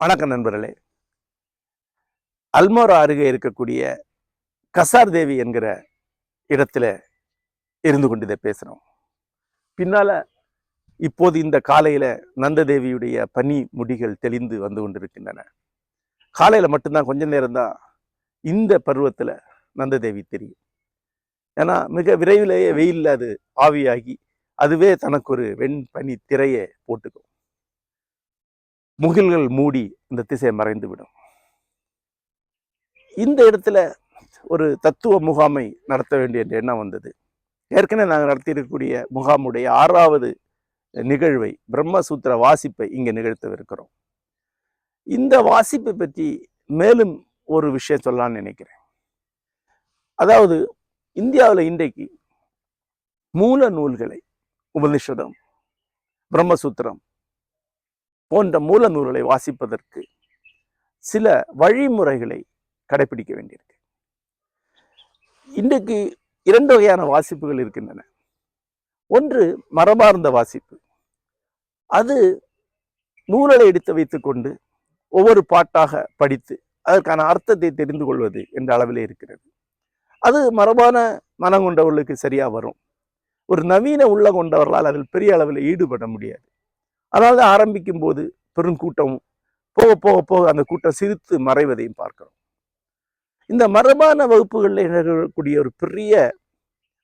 வணக்கம் நண்பர்களே. அல்மோரா அருகே இருக்கக்கூடிய கசார் தேவி என்கிற இடத்துல இருந்து கொண்டு இதை பேசுகிறோம் பின்னால இப்போது இந்த காலையில நந்ததேவியுடைய பனி முடிகள் தெளிந்து வந்து கொண்டிருக்கின்றன. காலையில மட்டும்தான் கொஞ்ச நேரம்தான் இந்த பருவத்துல நந்ததேவி தெரியும். ஏன்னா மிக விரைவிலேயே வெயிலில் அது ஆவியாகி அதுவே தனக்கு ஒரு வெண் பனி திரையை போட்டுக்கும். முகில்கள் மூடி இந்த திசை மறைந்து விடும் இந்த இடத்துல ஒரு தத்துவ முகாமை நடத்த வேண்டிய என்ற எண்ணம் வந்தது. ஏற்கனவே நாங்கள் நடத்தியிருக்கக்கூடிய முகாமுடைய ஆறாவது நிகழ்வை பிரம்மசூத்திர வாசிப்பை இங்கே நிகழ்த்தவிருக்கிறோம். இந்த வாசிப்பை பற்றி மேலும் ஒரு விஷயம் சொல்லலாம்னு நினைக்கிறேன். அதாவது இந்தியாவில் இன்றைக்கு மூல நூல்களை உபனிஷதம் பிரம்மசூத்திரம் போன்ற மூல நூல்களை வாசிப்பதற்கு சில வழிமுறைகளை கடைபிடிக்க வேண்டியிருக்கு. இன்றைக்கு இரண்டு வகையான வாசிப்புகள் இருக்கின்றன. ஒன்று மரபார்ந்த வாசிப்பு. அது நூலலை எடுத்து வைத்துக்கொண்டு ஒவ்வொரு பாட்டாக படித்து அதற்கான அர்த்தத்தை தெரிந்து கொள்வது என்ற அளவிலே இருக்கிறது. அது மரபான மனம் கொண்டவர்களுக்கு சரியா வரும். ஒரு நவீன உள்ள கொண்டவர்களால் அதில் பெரிய அளவில் ஈடுபட முடியாது. அதனால தான் ஆரம்பிக்கும் போது பெருங்கூட்டம் போக போக போக அந்த கூட்டம் சிரித்து மறைவதையும் பார்க்கிறோம். இந்த மரபான வகுப்புகளில் நிகழக்கூடிய ஒரு பெரிய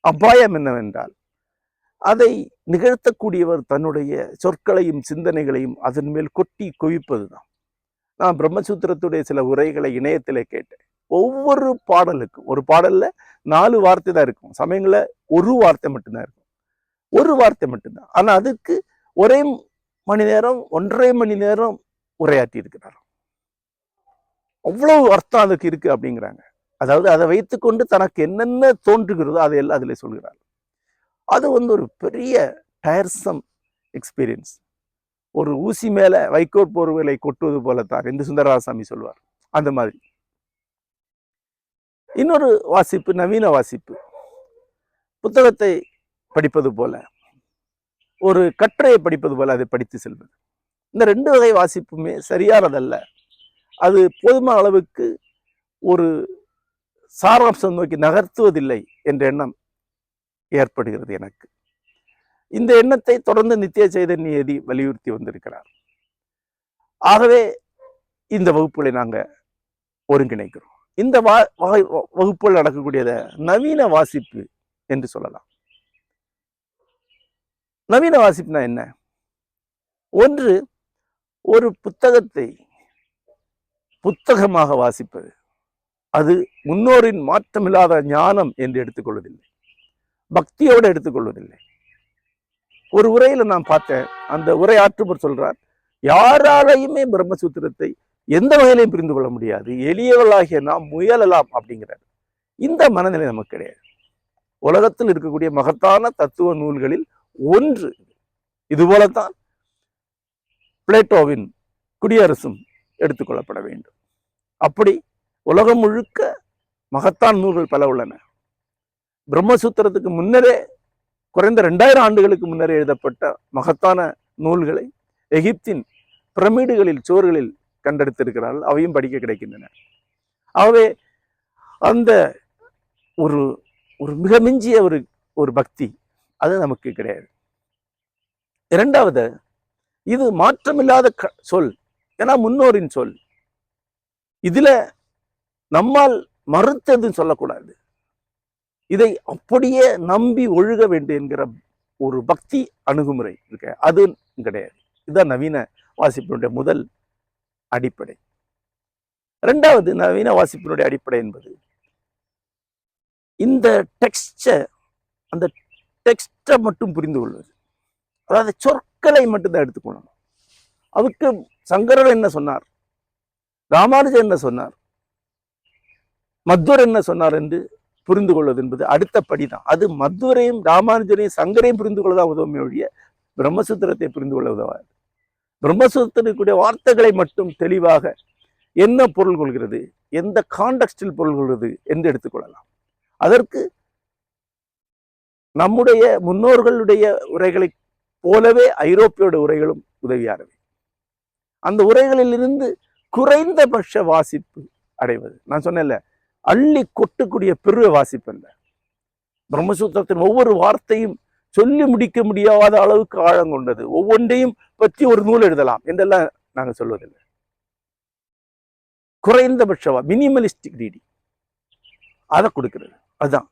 அபாயம் என்னவென்றால் அதை நிகழ்த்தக்கூடியவர் தன்னுடைய சொற்களையும் சிந்தனைகளையும் அதன் மேல் கொட்டி குவிப்பது தான் நான் பிரம்மசூத்திரத்துடைய சில உரைகளை இணையத்திலே கேட்டேன். ஒவ்வொரு பாடலுக்கும் ஒரு பாடல்ல நாலு வார்த்தை தான் இருக்கும். சமயங்களில் ஒரு வார்த்தை மட்டும்தான் இருக்கும். ஒரு வார்த்தை மட்டும்தான். ஆனா அதுக்கு ஒரே மணி நேரம் ஒன்றரை மணி நேரம் உரையாற்றி இருக்கிறார் அவ்வளவு அர்த்தம் அதுக்கு இருக்கு அப்படிங்கிறாங்க. அதாவது அதை வைத்துக்கொண்டு தனக்கு என்னென்ன தோன்றுகிறதோ அதையெல்லாம் அதில் சொல்கிறார். அது வந்து ஒரு பெரிய டயர்சம் எக்ஸ்பீரியன்ஸ் ஒரு ஊசி மேல வைக்கோற் போர்வலை கொட்டுவது போலத்தான் என்று சுந்தரராசாமி சொல்வார். அந்த மாதிரி. இன்னொரு வாசிப்பு நவீன வாசிப்பு. புத்தகத்தை படிப்பது போல ஒரு கட்டுரையை படிப்பது போல அதை படித்து செல்வது. இந்த ரெண்டு வகை வாசிப்புமே சரியானதல்ல. அது போதுமான அளவுக்கு ஒரு சாராம்சம் நோக்கி நகர்த்துவதில்லை என்ற எண்ணம் ஏற்படுகிறது எனக்கு. இந்த எண்ணத்தை தொடர்ந்து நித்திய சைதன்யதி வலியுறுத்தி வந்திருக்கிறார். ஆகவே இந்த வகுப்புகளை நாங்கள் ஒருங்கிணைக்கிறோம். இந்த வா வகை வகுப்புகள் நடக்கக்கூடியத நவீன வாசிப்பு என்று சொல்லலாம். நவீன வாசிப்புனா என்ன? ஒன்று ஒரு புத்தகத்தை புத்தகமாக வாசிப்பது. அது முன்னோரின் மாற்றமில்லாத ஞானம் என்று எடுத்துக்கொள்வதில்லை. பக்தியோடு எடுத்துக்கொள்வதில்லை. ஒரு உரையில நான் பார்த்தேன். அந்த உரை ஆற்றுபவர் சொல்றார் யாராலையுமே பிரம்மசூத்திரத்தை எந்த வகையிலையும் புரிந்து கொள்ள முடியாது. எளியவளாகிய நாம் முயலலாம் அப்படிங்கிறார். இந்த மனநிலை நமக்கு கிடையாது. உலகத்தில் இருக்கக்கூடிய மகத்தான தத்துவ நூல்களில் ஒன்று இது. போலத்தான் பிளேட்டோவின் குடியரசும் எடுத்துக்கொள்ளப்பட வேண்டும். அப்படி உலகம் முழுக்க மகத்தான் நூல்கள் பல உள்ளன. பிரம்மசூத்திரத்துக்கு முன்னரே குறைந்த ரெண்டாயிரம் ஆண்டுகளுக்கு முன்னரே எழுதப்பட்ட மகத்தான நூல்களை எகிப்தின் பிரமிடுகளில் சுவர்களில் கண்டெடுத்திருக்கிறார்கள். அவையும் படிக்க கிடைக்கின்றன. ஆகவே அந்த ஒரு ஒரு மிக மிஞ்சிய ஒரு ஒரு பக்தி அது நமக்கு கிடையாது. இரண்டாவது இது மாற்றமில்லாத க- சொல். ஏன்னா முன்னோரின் சொல். இதுல நம்மால் மறுத்தது சொல்லக்கூடாது. இதை அப்படியே நம்பி ஒழுக வேண்டும் என்கிற ஒரு பக்தி அணுகுமுறை இருக்க. அது கிடையாது. இதுதான் நவீன வாசிப்பினுடைய முதல் அடிப்படை. ரெண்டாவது நவீன வாசிப்பினுடைய அடிப்படை என்பது இந்த டெக்ஸ்டை அந்த டெக்ஸ்டை மட்டும் புரிந்து கொள்வது. அதாவது சொற்களை மட்டும்தான் எடுத்துக்கொள்ளணும் அதுக்கு சங்கரர் என்ன சொன்னார்? ராமானுஜர் என்ன சொன்னார்? மத்வர் என்ன சொன்னார் என்று புரிந்து கொள்வது என்பது அடுத்த படிதான். அது மத்வரையும் ராமானுஜரையும் சங்கரையும் புரிந்து கொள்ளதான் உதவுமே ஒழிய பிரம்மசூத்திரத்தை புரிந்து கொள்ள உதவாது. பிரம்மசூத்திரத்துக்குரிய வார்த்தைகளை மட்டும் தெளிவாக என்ன பொருள் கொள்கிறது? எந்த காண்டெக்ஸ்டில் பொருள் கொள்கிறது என்று எடுத்துக்கொள்ளலாம் அதற்கு நம்முடைய முன்னோர்களுடைய உரைகளை போலவே ஐரோப்பியோட உரைகளும் உதவியானவை. அந்த உரைகளிலிருந்து குறைந்தபட்ச வாசிப்பு அடைவது. நான் சொன்னேன்ல அள்ளி கொட்டக்கூடிய பெரிய வாசிப்பு அல்ல. பிரம்மசூத்திரத்தின் ஒவ்வொரு வார்த்தையும் சொல்லி முடிக்க முடியாத அளவுக்கு ஆழம் கொண்டது. ஒவ்வொன்றையும் பற்றி ஒரு நூல் எழுதலாம் என்றெல்லாம் நாங்கள் சொல்வதில்லை. குறைந்தபட்சமா மினிமலிஸ்டிக் ரீடிங் அதை கொடுக்கிறது. அதுதான்.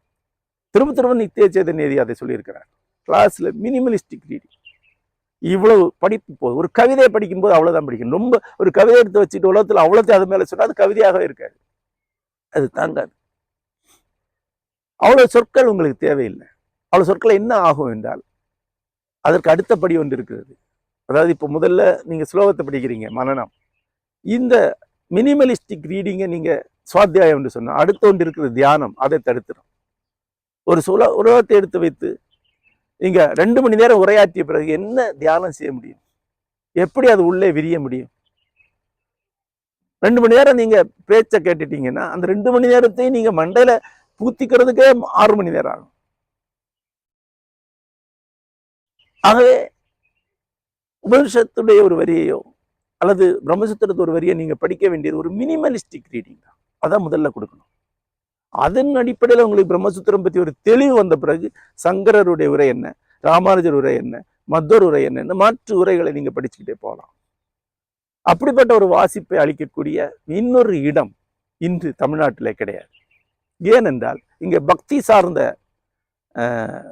திரும்ப திரும்ப நித்திய சேதநேதி அதை சொல்லியிருக்கிறார். கிளாஸில் மினிமலிஸ்டிக் ரீடிங் இவ்வளவு படிப்பு போதும் ஒரு கவிதையை படிக்கும்போது அவ்வளோதான் படிக்கணும். ரொம்ப ஒரு கவிதை எடுத்து வச்சுட்டு உலகத்தில் அவ்வளோத்தையும் அது மேலே சொன்னால் அது கவிதையாகவே இருக்காது. அது தாங்காது. அவ்வளோ சொற்கள் உங்களுக்கு தேவையில்லை. அவ்வளோ சொற்களை என்ன ஆகும் என்றால் அதற்கு அடுத்தபடி ஒன்று இருக்கிறது. அதாவது இப்போ முதல்ல நீங்க ஸ்லோகத்தை படிக்கிறீங்க மனநம். இந்த மினிமலிஸ்டிக் ரீடிங்கை நீங்கள் சுவாத்தியாயம் என்று சொன்னால் அடுத்த ஒன்று இருக்கிறது தியானம் அதை தடுத்துடும் ஒரு சுல உலகத்தை எடுத்து வைத்து நீங்கள் ரெண்டு மணி நேரம் உரையாற்றிய பிறகு என்ன தியானம் செய்ய முடியும்? எப்படி அது உள்ளே விரிய முடியும்? ரெண்டு மணி நேரம் நீங்க பேச்சை கேட்டுட்டீங்கன்னா அந்த ரெண்டு மணி நேரத்தையும் நீங்க மண்டையில் பூத்திக்கிறதுக்கே ஆறு மணி நேரம் ஆகும். ஆகவே உபனிஷத்துடைய ஒரு வரியையோ அல்லது பிரம்மசூத்திரத்து ஒரு வரியை நீங்க படிக்க வேண்டியது ஒரு மினிமலிஸ்டிக் ரீடிங் தான். அதான் முதல்ல கொடுக்கணும். அதன் அடிப்படையில் உங்களுக்கு பிரம்மசூத்திரம் பற்றி ஒரு தெளிவு வந்த பிறகு சங்கரருடைய உரை என்ன ராமானுஜர் உரை என்ன மத்வர் உரை என்ன மாற்று உரைகளை நீங்க படிச்சுக்கிட்டே போகலாம். அப்படிப்பட்ட ஒரு வாசிப்பை அளிக்கக்கூடிய இன்னொரு இடம் இன்று தமிழ்நாட்டில் கிடையாது. ஏனென்றால் இங்கே பக்தி சார்ந்த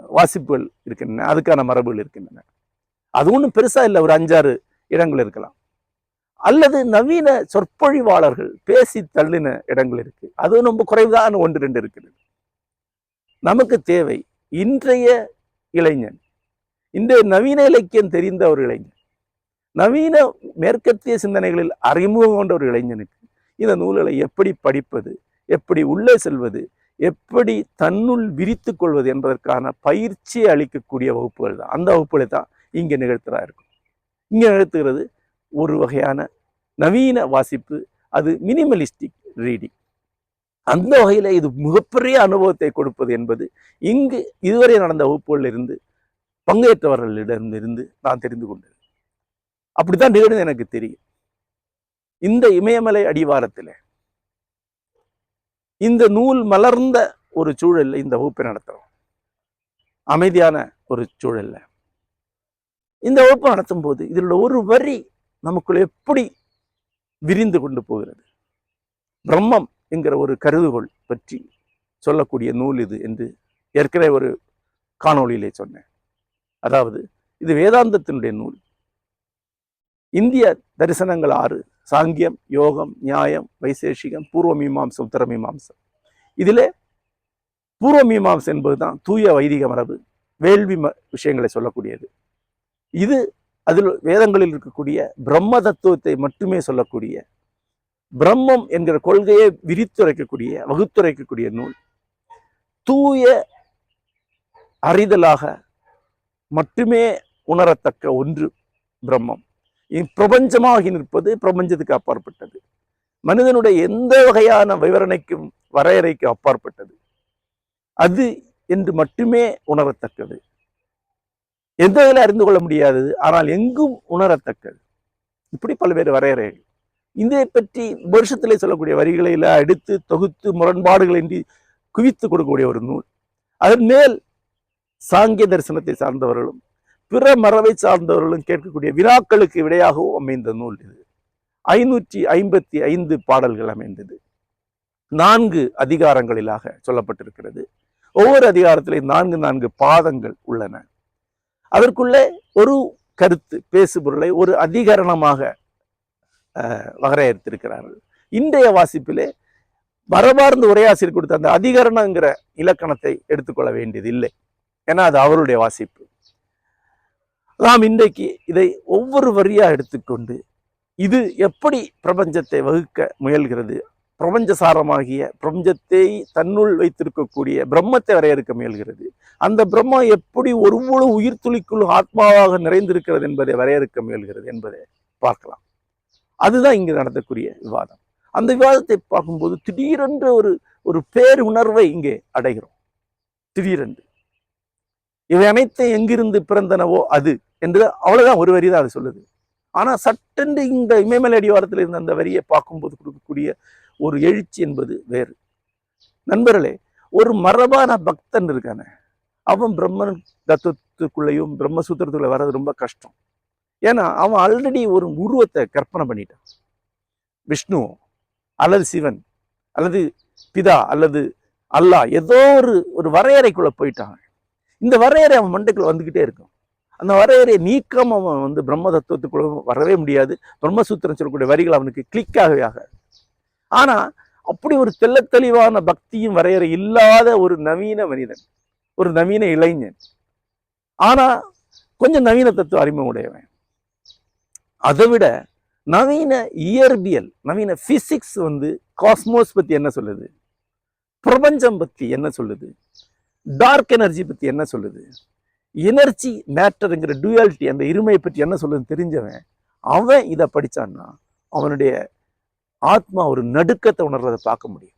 வாசிப்புகள் இருக்கின்றன அதுக்கான மரபுகள் இருக்கின்றன. அது ஒன்றும் பெருசா இல்லை ஒரு அஞ்சாறு இடங்கள் இருக்கலாம். அல்லது நவீன சொற்பொழிவாளர்கள் பேசி தள்ளின இடங்கள் இருக்கு. அதுவும் ரொம்ப குறைவான ஒன்று ரெண்டு இருக்குது. நமக்கு தேவை இன்றைய இளைஞன். இன்றைய நவீன இலக்கியம் தெரிந்த ஒரு இளைஞன். நவீன மேற்கத்திய சிந்தனைகளில் அறிமுகம் கொண்ட ஒரு இளைஞனுக்கு இந்த நூல்களை எப்படி படிப்பது எப்படி உள்ளே செல்வது எப்படி தன்னுள் விரித்து கொள்வது என்பதற்கான பயிற்சியை அளிக்கக்கூடிய வகுப்புகள் தான். அந்த வகுப்புகளை தான் இங்கே நிகழ்த்துறா இருக்கும். இங்கே நிகழ்த்துகிறது ஒரு வகையான நவீன வாசிப்பு அது மினிமலிஸ்டிக் ரீடிங். அந்த வகையில் இது மிகப்பெரிய அனுபவத்தை கொடுப்பது என்பது இங்கு இதுவரை நடந்த வகுப்புகளில் இருந்து பங்கேற்றவர்களிடமிருந்து நான் தெரிந்து கொண்டது. அப்படித்தான் நிகழ்ந்து எனக்கு தெரியும். இந்த இமயமலை அடிவாரத்தில் இந்த நூல் மலர்ந்த ஒரு சூழல்ல இந்த வகுப்பை நடத்துகிறோம் அமைதியான ஒரு சூழல்ல. இந்த வகுப்பு நடத்தும் போது இதில் உள்ள ஒரு வரி நமக்குள்ள எப்படி விரிந்து கொண்டு போகிறது? பிரம்மம் என்கிற ஒரு கருதுகோள் பற்றி சொல்லக்கூடிய நூல் இது என்று ஏற்கனவே ஒரு காணொளியிலே சொன்னேன். அதாவது இது வேதாந்தத்தினுடைய நூல். இந்திய தரிசனங்கள் ஆறு சாங்கியம் யோகம் நியாயம் வைசேஷிகம் பூர்வ மீமாம்சம் உத்தர மீமாம்சம். இதிலே பூர்வ மீமாம்சம் என்பதுதான் தூய வைதிக மரபு வேள்வி ம விஷயங்களை சொல்லக்கூடியது. இது அதில் வேதங்களில் இருக்கக்கூடிய பிரம்ம தத்துவத்தை மட்டுமே சொல்லக்கூடிய பிரம்மம் என்கிற கொள்கையை விரித்துரைக்கக்கூடிய வகுத்துரைக்கக்கூடிய நூல். தூய அறிதலாக மட்டுமே உணரத்தக்க ஒன்று பிரம்மம். பிரபஞ்சமாகி நிற்பது பிரபஞ்சத்துக்கு அப்பாற்பட்டது. மனிதனுடைய எந்த வகையான விவரணைக்கும் வரையறைக்கும் அப்பாற்பட்டது. அது என்று மட்டுமே உணரத்தக்கது. எந்த வகையில் அறிந்து கொள்ள முடியாதது ஆனால் எங்கும் உணரத்தக்கது. இப்படி பல்வேறு வரையறைகள். இதை பற்றி வருஷத்திலே சொல்லக்கூடிய வரிகளை எல்லாம் எடுத்து தொகுத்து முரண்பாடுகளின்றி குவித்து கொடுக்கக்கூடிய ஒரு நூல். அதன் மேல் சாங்கிய தரிசனத்தை சார்ந்தவர்களும் பிற மரபை சார்ந்தவர்களும் கேட்கக்கூடிய வினாக்களுக்கு விடையாகவும் அமைந்த நூல் இது. ஐநூற்றி ஐம்பத்தி ஐந்து பாடல்கள் அமைந்தது. நான்கு அதிகாரங்களிலாக சொல்லப்பட்டிருக்கிறது. ஒவ்வொரு அதிகாரத்திலையும் நான்கு நான்கு பாதங்கள் உள்ளன. அதற்குள்ளே ஒரு கருத்து பேசுபொருளை ஒரு அதிகரணமாக அஹ், வரையறுத்திருக்கிறார்கள். இன்றைய வாசிப்பிலே மரபார்ந்த உரையாசிரியர் கொடுத்த அந்த அதிகரணங்கிற இலக்கணத்தை எடுத்துக்கொள்ள வேண்டியது இல்லை ஏன்னா அது அவருடைய வாசிப்பு. நாம் இன்றைக்கு இதை ஒவ்வொரு வரியா எடுத்துக்கொண்டு இது எப்படி பிரபஞ்சத்தை வகுக்க முயல்கிறது பிரபஞ்ச சாரமாகிய பிரபஞ்சத்தை தன்னுள் வைத்திருக்கக்கூடிய பிரம்மத்தை வரையறுக்க முயல்கிறது அந்த பிரம்மா எப்படி ஒவ்வொரு உயிர் துளிக்குள் ஆத்மாவாக நிறைந்திருக்கிறது என்பதை வரையறுக்க முயல்கிறது என்பதை பார்க்கலாம். அதுதான் இங்கு நடத்தக்கூடிய விவாதம். அந்த விவாதத்தை பார்க்கும்போது திடீரென்று ஒரு ஒரு பேருணர்வை இங்கே அடைகிறோம். திடீரென்று. இவை அனைத்தும் எங்கிருந்து பிறந்தனவோ அது. என்று அவ்வளவுதான் ஒரு வரி தான் அது சொல்லுது. ஆனால் சட்டென்று இந்த இமயமலை அடிவாரத்தில் இருந்த அந்த வரியை பார்க்கும்போது கொடுக்கக்கூடிய ஒரு எழுச்சி என்பது வேறு. நண்பர்களே ஒரு மரபான பக்தன் இருக்கானே அவன் பிரம்மன் தத்துவத்துக்குள்ளேயும் பிரம்மசூத்திரத்துக்குள்ள வர்றது ரொம்ப கஷ்டம். ஏன்னா அவன் ஆல்ரெடி ஒரு உருவத்தை கற்பனை பண்ணிட்டான். விஷ்ணு அல்லது சிவன் அல்லது பிதா அல்லது அல்லாஹ் ஏதோ ஒரு ஒரு வரையறைக்குள்ளே போயிட்டான் இந்த வரையறை அவன் மண்டைக்குள்ளே வந்துக்கிட்டே இருக்கும். அந்த வரையறை நீக்கம் அவன் வந்து பிரம்ம தத்துவத்துக்குள்ள வரவே முடியாது. பிரம்மசூத்திரம் சொல்லக்கூடிய வரிகள் அவனுக்கு கிளிக் ஆகவே ஆகாது. ஆனா அப்படி ஒரு தெள்ளத்தெளிவான பக்தியும் வரையறை இல்லாத ஒரு நவீன மனிதன் ஒரு நவீன இளைஞன். ஆனா கொஞ்சம் நவீன தத்துவ அறிமுகம் உடையவன். அதை விட நவீன இயற்பியல் நவீன பிசிக்ஸ் வந்து காஸ்மோஸ் பத்தி என்ன சொல்லுது? பிரபஞ்சம் பத்தி என்ன சொல்லுது? டார்க் எனர்ஜி பத்தி என்ன சொல்லுது? எனர்ஜி மேட்டருங்கிற டூயாலிட்டி அந்த இருமையை பற்றி என்ன சொல்லுதுன்னு தெரிஞ்சவன் அவன் இதை படிச்சான்னா அவனுடைய ஆத்மா ஒரு நடுக்கத்தை உணர்றதை பார்க்க முடியும்.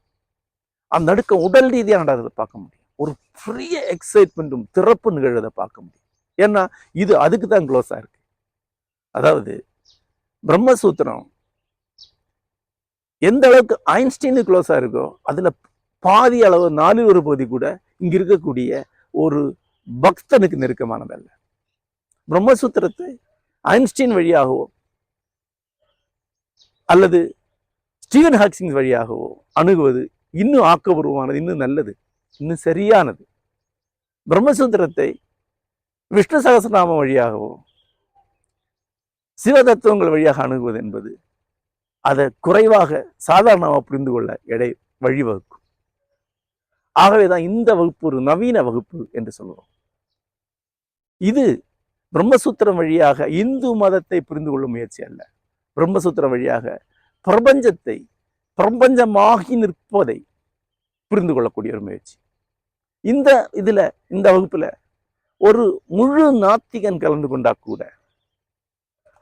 அந்த நடுக்கம் உடல் ரீதியாக நடக்கிறத பார்க்க முடியும். ஒரு பெரிய எக்ஸைட்மெண்ட்டும் திறப்பு நிகழ்வதை பார்க்க முடியும். ஏன்னா இது அதுக்கு தான் க்ளோஸாக இருக்கு. அதாவது பிரம்மசூத்திரம் எந்த அளவுக்கு ஐன்ஸ்டீனு க்ளோஸாக இருக்கோ அதில் பாதி அளவு நாலில் ஒரு பகுதி கூட இங்கே இருக்கக்கூடிய ஒரு பக்தனுக்கு நெருக்கமானதல்ல. பிரம்மசூத்திரத்தை ஐன்ஸ்டீன் வழியாகவோ அல்லது ஸ்டீவன் ஹாக்சிங் வழியாகவோ அணுகுவது இன்னும் ஆக்கபூர்வமானது இன்னும் நல்லது இன்னும் சரியானது. பிரம்மசூத்திரத்தை விஷ்ணு சகசநாமம் வழியாகவோ சிவ தத்துவங்கள் வழியாக அணுகுவது என்பது அதை குறைவாக சாதாரணமாக புரிந்து கொள்ள எடை வழிவகுக்கும். ஆகவேதான் இந்த வகுப்பு ஒரு நவீன வகுப்பு என்று சொல்லுவோம். இது பிரம்மசூத்திரம் வழியாக இந்து மதத்தை புரிந்து கொள்ளும் முயற்சி அல்ல. பிரம்மசூத்திரம் வழியாக பிரபஞ்சத்தை பிரபஞ்சமாகி நிற்பதை புரிந்து கொள்ளக்கூடிய ஒரு முயற்சி. இந்த இதுல இந்த வகுப்புல ஒரு முழு நாத்திகன் கலந்து கொண்டா கூட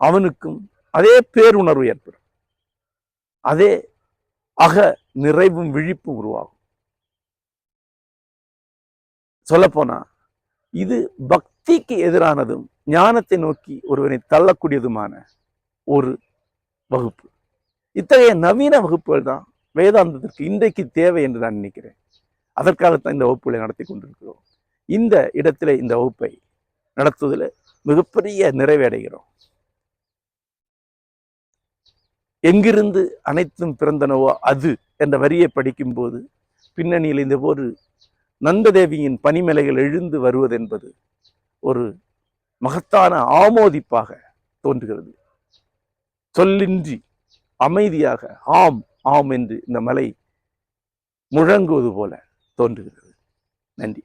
அவனுக்கும் அதே பேருணர்வு ஏற்படும். அதே அக நிறைவும் விழிப்பும் உருவாகும். சொல்லப்போனா இது பக்திக்கு எதிரானதும் ஞானத்தை நோக்கி ஒருவனை தள்ளக்கூடியதுமான ஒரு வகுப்பு. இத்தகைய நவீன வகுப்புகள் தான் வேதாந்தத்திற்கு இன்றைக்கு தேவை என்று நான் நினைக்கிறேன். அதற்காகத்தான் இந்த வகுப்புகளை நடத்தி கொண்டிருக்கிறோம். இந்த இடத்துல இந்த வகுப்பை நடத்துவதில் மிகப்பெரிய நிறைவடைகிறோம் எங்கிருந்து அனைத்தும் பிறந்தனவோ அது என்ற வரியை படிக்கும்போது பின்னணியில் இந்த ஒரு நந்ததேவியின் பனிமலைகள் எழுந்து வருவதென்பது ஒரு மகத்தான ஆமோதிப்பாக தோன்றுகிறது. சொல்லின்றி அமைதியாக ஆம் ஆம் என்று இந்த மலை முழங்குவது போல தோன்றுகிறது. நன்றி.